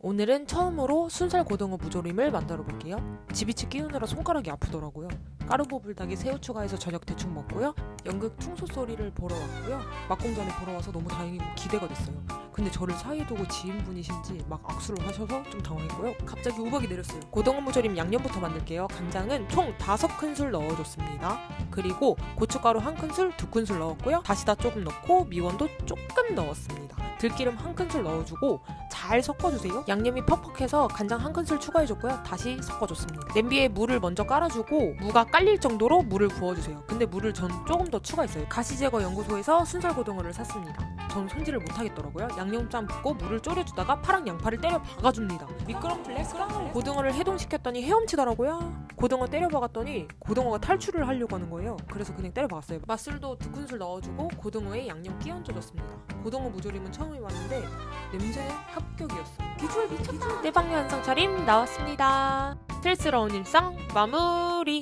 오늘은 처음으로 순살 고등어 무조림을 만들어 볼게요. 지비치 끼우느라 손가락이 아프더라고요. 까르보 불닭에 새우 추가해서 저녁 대충 먹고요. 연극 퉁소 소리를 보러 왔고요. 막공전에 보러 와서 너무 다행이고 기대가 됐어요. 근데 저를 사이에 두고 지인분이신지 막 악수를 하셔서 좀 당황했고요. 갑자기 우박이 내렸어요. 고등어 무조림 양념부터 만들게요. 간장은 총 5큰술 넣어줬습니다. 그리고 고춧가루 한 큰술, 두 큰술 넣었고요. 다시다 조금 넣고 미원도 조금 넣었습니다. 들기름 한 큰술 넣어주고 잘 섞어주세요. 양념이 퍽퍽해서 간장 한 큰술 추가해줬고요. 다시 섞어줬습니다. 냄비에 물을 먼저 깔아주고 무가 깔릴 정도로 물을 부어주세요. 근데 물을 전 조금 더 추가했어요. 가시제거 연구소에서 순살 고등어를 샀습니다. 전 손질을 못하겠더라고요. 양념장 붓고 물을 졸여주다가 파랑 양파를 때려 박아줍니다. 미끄럼 플렉스랑 고등어를 해동시켰더니 헤엄치더라고요. 고등어 때려 박았더니 고등어가 탈출을 하려고 하는 거예요. 그래서 그냥 때려 박았어요. 맛술도 두 큰술 넣어주고 고등어에 양념 끼얹어줬습니다. 고등어 무조림은 처음 해봤는데 냄새는 합 격이었어요. 비주얼 미쳤다. 떼방류 한상 차림 나왔습니다. 스트레스러운 일상 마무리.